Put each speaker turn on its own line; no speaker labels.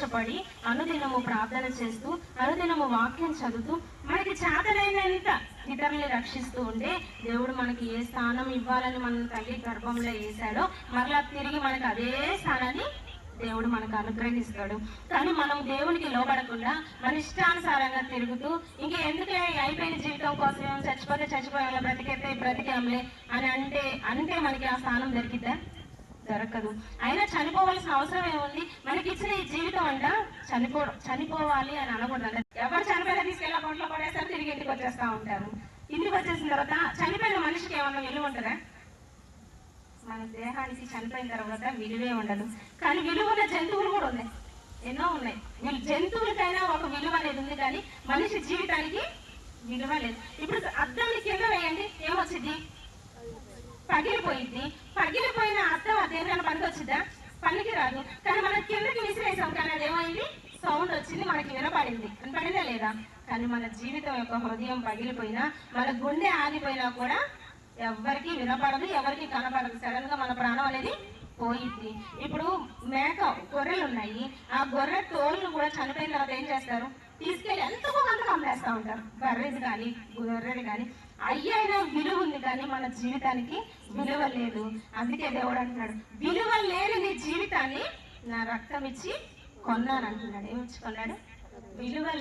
కష్టపడి అనుదినము ప్రార్థన చేస్తూ అనుదినము వాక్యం చదువుతూ మనకి చేతనైనంత ఇతరుల్ని రక్షిస్తూ ఉంటే దేవుడు మనకి ఏ స్థానం ఇవ్వాలని మన తల్లి గర్భంలో వేశాడో మరలా తిరిగి మనకి అదే స్థానాన్ని దేవుడు మనకు అనుగ్రహిస్తాడు. కానీ మనం దేవునికి లోబడకుండా మన ఇష్టానుసారంగా తిరుగుతూ ఇంకా ఎందుకు అయిపోయిన జీవితం కోసం చచ్చిపోతే చచ్చిపోయాలి బ్రతికేస్తే బ్రతికాంలే అని అంటే అంటే మనకి ఆ స్థానం దొరికిద్దా? దొరకదు. అయినా చనిపోవాల్సిన అవసరం ఏముంది? మనకి ఇచ్చిన ఈ జీవితం అంట చనిపో చనిపోవాలి అని అనకూడదు. ఎవరు చనిపోయిన తీసుకెళ్ళి అకౌంట్లో పడేస్తారు తిరిగి ఇంటికి వచ్చేస్తా ఉంటారు. ఇంటికి వచ్చేసిన తర్వాత చనిపోయిన మనిషికి ఏమన్నా విలువ ఉంటుందా? మన దేహానికి చనిపోయిన తర్వాత విలువే ఉండదు. కానీ విలువ ఉన్న జంతువులు కూడా ఉన్నాయి. ఎన్నో ఉన్నాయి. వీళ్ళు జంతువులకైనా ఒక విలువ అనేది ఉంది కానీ మనిషి జీవితానికి విలువ లేదు. ఇప్పుడు అద్దం కింద వేయండి. ఏమొచ్చింది పగిలిపోయింది కానీ మనం కిందకి విసిరేసాం కానీ అది ఏమైంది సౌండ్ వచ్చింది మనకి వినపడింది. వినపడిందా లేదా? కానీ మన జీవితం యొక్క హృదయం పగిలిపోయినా మన గుండె ఆగిపోయినా కూడా ఎవరికి వినపడదు ఎవరికి కనపడదు. సడన్గా మన ప్రాణం అనేది పోయింది. ఇప్పుడు మేక గొర్రెలు ఉన్నాయి ఆ గొర్రె తోళ్ళు కూడా చనిపోయిన తర్వాత ఏం చేస్తారు? తీసుకెళ్ళి ఎంతో కొంత అమ్మేస్తా ఉంటారు. బర్రెది కానీ గొర్రెది కానీ. అయ్యైనా విలువ ఉంది కానీ మన జీవితానికి విలువ లేదు. అందుకే దేవుడు అంటున్నాడు విలువ లేని నీ రక్తం ఇచ్చి కొన్నాను అంటున్నాడు ఏమిచ్చి కొన్నాడు? విలువ